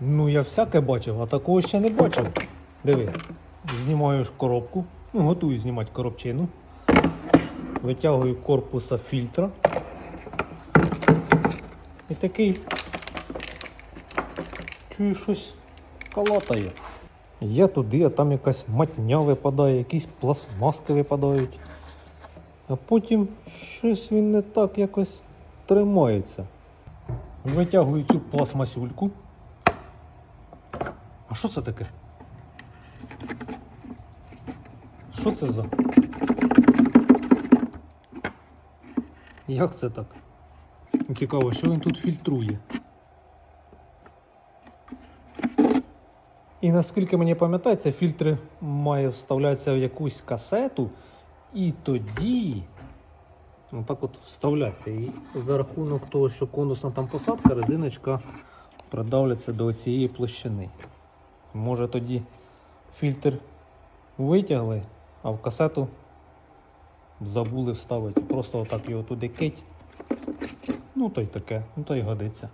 Ну, я всяке бачив, а такого ще не бачив. Диви, знімаю коробку, ну, готую знімати коробчину. Витягую корпуса фільтра. І такий. Чую щось калатає. Я туди, а там якась матня випадає, якісь пластмаски випадають. А потім щось він не так якось тримається. Витягую цю пластмасюльку. Що це таке? Що це за? Як це так? Цікаво, що він тут фільтрує. І наскільки мені пам'ятається, фільтр має вставлятися в якусь касету, і тоді ну, так от вставляться. І за рахунок того, що конусна там посадка, резиночка придавляться до цієї площини. Може тоді фільтр витягли, а в касету забули вставити. Просто отак його туди кить. Ну то й таке, ну то й годиться.